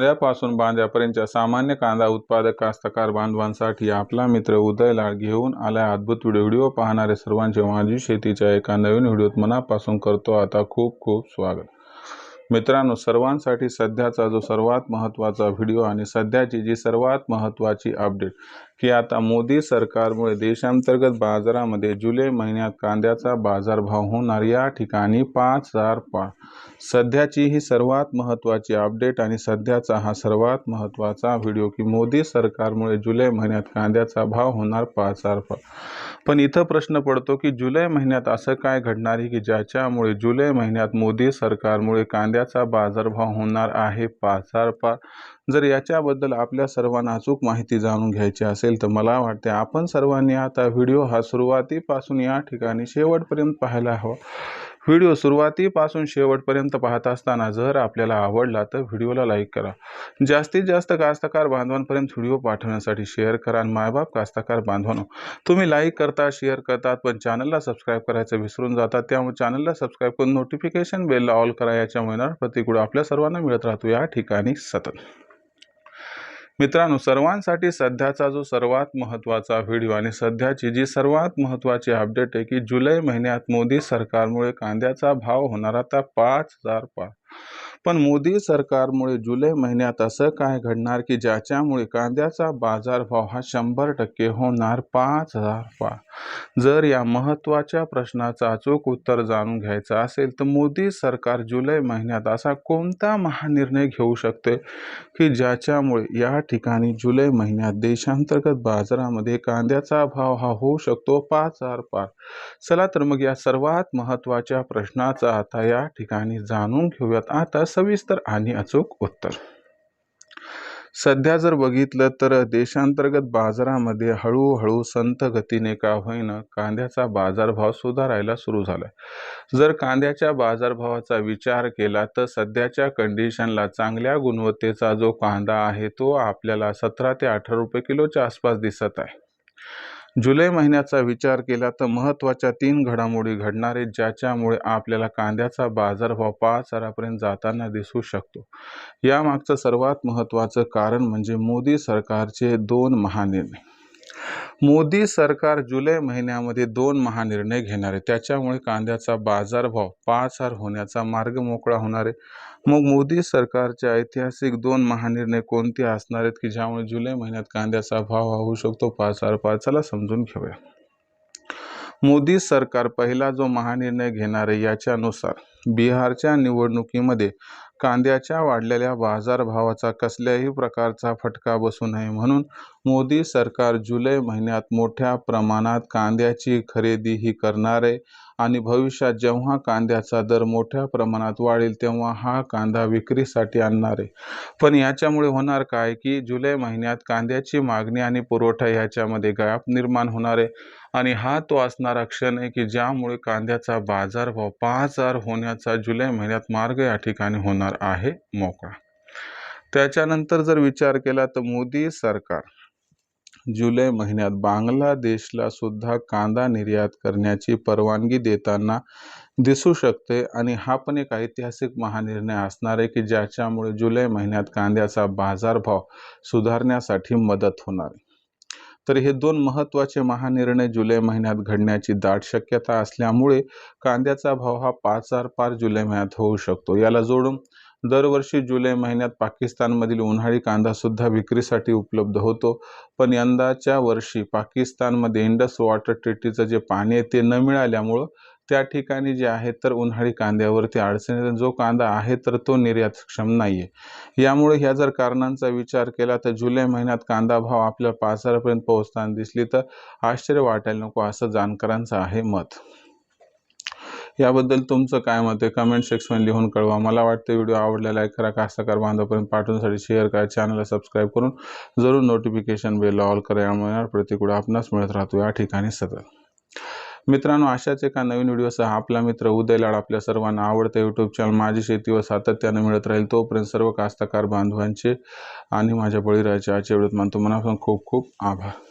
बांध्यापासून बांध्यापर्यंतच्या सामान्य कांदा उत्पादक कास्तकार बांधवांसाठी आपला मित्र उदय लाड घेऊन आलाय अद्भुत व्हिडिओ. व्हिडिओ पाहणारे सर्वांचे माझी शेतीच्या एका नवीन व्हिडिओत मनापासून करतो आता खूप खूप स्वागत. मित्रांनो सर्वांसाठी सध्याचा जो सर्वात महत्त्वाचा व्हिडिओ आणि सध्याची जी सर्वात महत्त्वाची अपडेट की आता मोदी सरकारमुळे देशांतर्गत बाजारामध्ये जुलै महिन्यात कांद्याचा बाजारभाव होणार या ठिकाणी पाच हजार पाच. सध्याची ही सर्वात महत्त्वाची अपडेट आणि सध्याचा हा सर्वात महत्त्वाचा व्हिडिओ की मोदी सरकारमुळे जुलै महिन्यात कांद्याचा भाव होणार पाच हजार पाच. पण इथं प्रश्न पडतो की जुलै महिन्यात असं काय घडणार आहे की ज्याच्यामुळे जुलै महिन्यात मोदी सरकारमुळे कांद्याचा बाजारभाव होणार आहे? पाच पार पाच जर याच्याबद्दल आपल्या सर्वांना अचूक माहिती जाणून घ्यायची असेल तर मला वाटते आपण सर्वांनी आता व्हिडिओ हा सुरुवातीपासून या ठिकाणी शेवटपर्यंत पाहायला हवा. व्हिडिओ सुरुवातीपासून शेवटपर्यंत पाहत असताना जर आपल्याला आवडला तर व्हिडिओला लाईक करा. जास्तीत जास्त कास्तकार बांधवांपर्यंत व्हिडिओ पाठवण्यासाठी शेअर करा आणि मायबाप कास्तकार बांधवांनो तुम्ही लाईक करता शेअर करतात पण चॅनलला सबस्क्राईब करायचं विसरून जातात त्यामुळे चॅनलला सबस्क्राईब करून नोटिफिकेशन बेलला ऑल करा याच्यामुळे ना प्रतिकूळ आपल्या सर्वांना मिळत राहतो. या ठिकाणी सतत. मित्रांनो सर्वांसाठी सध्याचा जो सर्वात महत्त्वाचा व्हिडिओ आणि सध्याची जी सर्वात महत्त्वाची अपडेट आहे की जुलै महिन्यात मोदी सरकारमुळे कांद्याचा भाव होणार आता पाच हजार पाच पण मोदी सरकारमुळे जुलै महिन्यात असं काय घडणार की ज्याच्यामुळे कांद्याचा बाजारभाव हा शंभर टक्के होणार पाच हजार पा जर या महत्त्वाच्या प्रश्नाचं अचूक उत्तर जाणून घ्यायचं असेल तर मोदी सरकार जुलै महिन्यात असा कोणता महानिर्णय घेऊ शकते की ज्याच्यामुळे या ठिकाणी जुलै महिन्यात देशांतर्गत बाजारामध्ये कांद्याचा भाव हा होऊ शकतो पाच हजार पार चला तर मग या सर्वात महत्त्वाच्या प्रश्नाचा आता या ठिकाणी जाणून घेऊयात. आता सविस्तर आणि अचूक उत्तर. सध्या जर बघितलं तर देशांतर्गत बाजारामध्ये हळूहळू संत गतीने का होईना कांद्याचा बाजारभाव सुधारायला सुरू झाला जर कांद्याच्या बाजारभावाचा विचार केला तर सध्याच्या कंडिशनला चांगल्या गुणवत्तेचा जो कांदा आहे तो आपल्याला सतरा ते अठरा रुपये किलोच्या आसपास दिसत आहे. जुलै महिन्याचा विचार केला तर महत्त्वाच्या तीन घडामोडी घडणार आहेत ज्याच्यामुळे आपल्याला कांद्याचा बाजारभाव पाच हजारापर्यंत जाताना दिसू शकतो. यामागचं सर्वात महत्त्वाचं कारण म्हणजे मोदी सरकारचे दोन महानिर्णय. मोदी सरकार जुलै महिन्यामध्ये दोन महानिर्णय घेणार आहे त्याच्यामुळे कांद्याचा बाजारभाव पाच हजार होण्याचा मार्ग मोकळा होणार आहे. मग मोदी सरकारचे ऐतिहासिक दोन महानिर्णय कोणते असणार आहेत की ज्यामुळे जुलै महिन्यात कांद्याचा भाव होऊ शकतो? पाच हजार पाच चला समजून घेऊया. मोदी सरकार पहिला जो महानिर्णय घेणार आहे याच्यानुसार बिहारच्या निवडणुकीमध्ये कांद्याच्या वाढलेल्या बाजारभावाचा कसल्याही प्रकारचा फटका बसू नये म्हणून मोदी सरकार जुलै महिन्यात मोठ्या प्रमाणात कांद्याची खरेदी ही करणार आहे आणि भविष्यात जेव्हा कांद्याचा दर मोठ्या प्रमाणात वाढेल तेव्हा हा कांदा विक्रीसाठी आणणार. आहे पण याच्यामुळे होणार काय की जुलै महिन्यात कांद्याची मागणी आणि पुरवठा याच्यामध्ये गॅप निर्माण होणार आहे आणि हा तो असणारा क्षण आहे की ज्यामुळे कांद्याचा बाजारभाव पाच हजार होण्या महिन्याचा जुलै महिन्यात मार्ग या ठिकाणी होणार आहे मोकळा. त्याच्यानंतर जर विचार केला तर मोदी सरकार जुलै महिन्यात बांगलादेशला सुद्धा कांदा निर्यात करण्याची परवानगी देताना दिसू शकते आणि हा पण एक ऐतिहासिक महानिर्णय असणार आहे की ज्याच्यामुळे जुलै महिन्यात कांद्याचा बाजारभाव सुधारण्यासाठी मदत होणार आहे. तर हे दोन महत्त्वाचे महानिर्णय जुलै महिन्यात घडण्याची दाट शक्यता असल्यामुळे कांद्याचा भाव हा पाच हजार पाच जुलै महिन्यात होऊ शकतो. याला जोडून दरवर्षी जुलै महिन्यात पाकिस्तानमधील उन्हाळी कांदासुद्धा विक्रीसाठी उपलब्ध होतो. पण यंदाच्या वर्षी पाकिस्तानमध्ये इंडस वॉटर ट्रीटीचं जे पाणी आहे ते न मिळाल्यामुळं त्या ठिकाणी जे आहे तर उन्हाळी कांद्यावरती अडचणी जो कांदा आहे तर तो निर्यात सक्षम नाही आहे यामुळे ह्या जर कारणांचा विचार केला तर जुलै महिन्यात कांदा भाव आपल्या पाच हजारापर्यंत पोहोचताना दिसली तर आश्चर्य वाटायला नको असं जाणकारांचं आहे मत. याबद्दल तुमचं काय मत आहे? कमेंट सेक्शनमध्ये लिहून कळवा. मला वाटतं व्हिडिओ आवडला लाईक करा कास्तकार बांधवपर्यंत पाठवण्यासाठी शेअर करा चॅनलला सबस्क्राईब करून जरूर नोटिफिकेशन बेल ऑल करा. यामुळे प्रतिकूळ आपणास मिळत राहतो. या ठिकाणी सतत. मित्रांनो अशाच एका नवीन व्हिडिओसह आपला मित्र उदय लाड आपल्या सर्वांना आवडतं यूट्यूब चॅनल माझी शेती व सातत्यानं मिळत राहील. तोपर्यंत सर्व कास्तकार बांधवांचे आणि माझ्या बळीराजाचे आजच्या व्हिडिओत मानतो. मनापासून खूप खूप आभार.